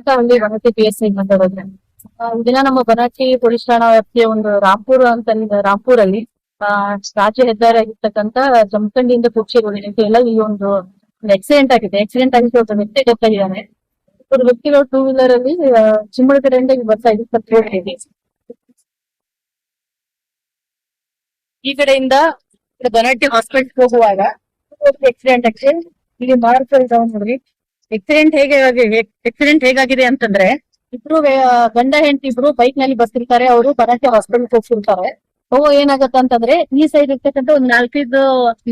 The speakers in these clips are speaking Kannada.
ಅಂತ ಅಲ್ಲಿ ಪಿ ಎಸ್ ಐ ನಮ್ಮ ಬನಟ್ಟಿ ಪೊಲೀಸ್ ಠಾಣಾ ವ್ಯಾಪ್ತಿಯ ಒಂದು ರಾಂಪುರ ಅಂತ ರಾಂಪುರಲ್ಲಿ ಆ, ರಾಜ್ಯ ಹೆದ್ದಾರಿ ಆಗಿರ್ತಕ್ಕಂತ ಜಮಖಂಡಿಯಿಂದ ಕುರ್ಚಿ ಎಲ್ಲ ಈ ಒಂದು ಆಕ್ಸಿಡೆಂಟ್ ಆಗಿದೆ. ಆಕ್ಸಿಡೆಂಟ್ ಆಗಿದ್ದು ಒಬ್ಬ ವ್ಯಕ್ತಿ ಡೆತ್ ಆಗಿದ್ದಾನೆ ಇಬ್ಬರು ವ್ಯಕ್ತಿಗಳು ಟೂ ವೀಲರ್ ಅಲ್ಲಿ ಚಿಮ್ಮಳ ಕಡೆಯಿಂದ ಬರ್ತಾ ಸತ್ತೋಗಿದೆ. ಈ ಕಡೆಯಿಂದ ಬನಟ್ಟಿ ಹಾಸ್ಪಿಟಲ್ ಹೋಗುವಾಗ ಆಕ್ಸಿಡೆಂಟ್ ಆಕ್ಸಿಡೆಂಟ್ ಇಲ್ಲಿ ಮಾರ್ಕ್ ಇದಾವ ನೋಡ್ರಿ. ಆಕ್ಸಿಡೆಂಟ್ ಹೇಗೆ ಎಕ್ಸಿಡೆಂಟ್ ಹೇಗಾಗಿದೆ ಅಂತಂದ್ರೆ, ಇಬ್ರು ಗಂಡ ಹೆಂಡತಿ ಇಬ್ರು ಬೈಕ್ನಲ್ಲಿ ಬರ್ತಿರ್ತಾರೆ ಅವರು ಬರಕ್ಕೆ ಹಾಸ್ಪಿಟಲ್ ಹೋಗ್ತಿರ್ತಾರೆ. ಓ, ಏನಾಗತ್ತ ಅಂತಂದ್ರೆ, ಈ ಸೈಡ್ ಇರ್ತಕ್ಕಂಥ ಒಂದ್ ನಾಲ್ಕೈದು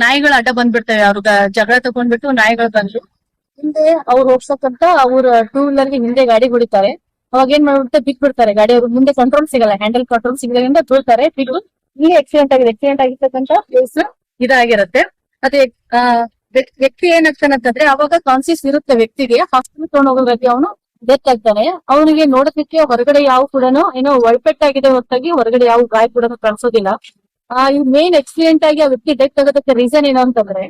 ನಾಯಿಗಳ ಅಡ್ಡ ಬಂದ್ಬಿಡ್ತವೆ. ಅವ್ರ ಜಗಳ ತಗೊಂಡ್ಬಿಟ್ಟು ನಾಯಿಗಳು ಬಂದ್ರು ಹಿಂದೆ ಅವ್ರು ಹೋಗ್ಸಕ್ಕಂತ ಅವ್ರ ಟೂ ವೀಲರ್ಗೆ ಹಿಂದೆ ಗಾಡಿ ಹೊಡಿತಾರೆ. ಅವಾಗ ಏನ್ ಮಾಡ್ಬಿಡ್ತಾರೆ ಬಿಗ್ ಬಿಡ್ತಾರೆ ಗಾಡಿ ಅವ್ರ ಮುಂದೆ ಕಂಟ್ರೋಲ್ ಸಿಗಲ್ಲ ಹ್ಯಾಂಡಲ್ ಕಂಟ್ರೋಲ್ ಸಿಗದ್ರಿಂದ ಬೀಳ್ತಾರೆ ಬಿಟ್ಟು ಇಲ್ಲಿ ಆಕ್ಸಿಡೆಂಟ್ ಆಗಿದೆ. ಆಕ್ಸಿಡೆಂಟ್ ಆಗಿರ್ತಕ್ಕಂತ ಪ್ಲೇಸ್ ಇದಾಗಿರುತ್ತೆ. ಅದೇ ಆ, ಏನಾಗ್ತಾನೆ ಅಂತಂದ್ರೆ ಅವಾಗ ಕಾನ್ಸಿಯಸ್ ಇರುತ್ತೆ ವ್ಯಕ್ತಿಗೆ. ಹಾಸ್ಪಿಟಲ್ ತಗೊಂಡ್ ಬಗ್ಗೆ ಅವನು ಡೆತ್ ಆಗ್ತಾನೆ. ಅವನಿಗೆ ನೋಡೋದಕ್ಕೆ ಹೊರಗಡೆ ಯಾವ ಕೂಡ ಏನೋ ಒಳಪೆಟ್ಟಾಗಿದೆ ಹೊರತಾಗಿ ಹೊರಗಡೆ ಯಾವ ಗಾಯ ಕೂಡ ಕಾಣಿಸೋದಿಲ್ಲ. ಆ ಇವ್ ಮೇನ್ ಆಕ್ಸಿಡೆಂಟ್ ಆಗಿ ಆ ವ್ಯಕ್ತಿ ಡೆತ್ ಆಗೋದಕ್ಕೆ ರೀಸನ್ ಏನು ಅಂತಂದ್ರೆ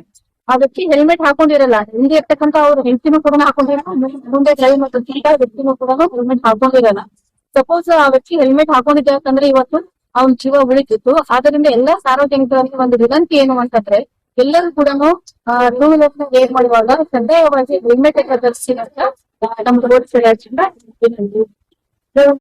ಆ ವ್ಯಕ್ತಿ ಹೆಲ್ಮೆಟ್ ಹಾಕೊಂಡಿರಲ್ಲ ಹಿಂದೆ ಇರ್ತಕ್ಕಂತ ಅವ್ರ ಹೆಂಡತಿನೂ ಕೂಡ ಹಾಕೊಂಡಿರಲ್ಲ ಮುಂದೆ ಡ್ರೈವ್ ಮಾಡ್ತಿದ್ದ ವ್ಯಕ್ತಿನೂ ಕೂಡ ಹೆಲ್ಮೆಟ್ ಹಾಕೊಂಡಿರಲ್ಲ. ಸಪೋಸ್ ಆ ವ್ಯಕ್ತಿ ಹೆಲ್ಮೆಟ್ ಹಾಕೊಂಡಿದ್ದೆ ಅಂತಂದ್ರೆ ಇವತ್ತು ಅವ್ನ ಜೀವ ಉಳಿತಿತ್ತು. ಆದ್ರಿಂದ ಎಲ್ಲಾ ಸಾರ್ವಜನಿಕರಲ್ಲಿ ಒಂದು ವಿನಂತಿ ಏನು ಅಂತಂದ್ರೆ ಎಲ್ಲರೂ ಕೂಡ ಟೂ ವೀಲರ್ ಏನ್ ಮಾಡುವಾಗ ಕಡ್ಡಾಯವಾಗಿ ಹೆಲ್ಮೆಟ್ ಅನ್ನ ಧರಿಸಿ ಅಂತ ನಮ್ಮ ರೋಡ್ ವಿನಂತಿ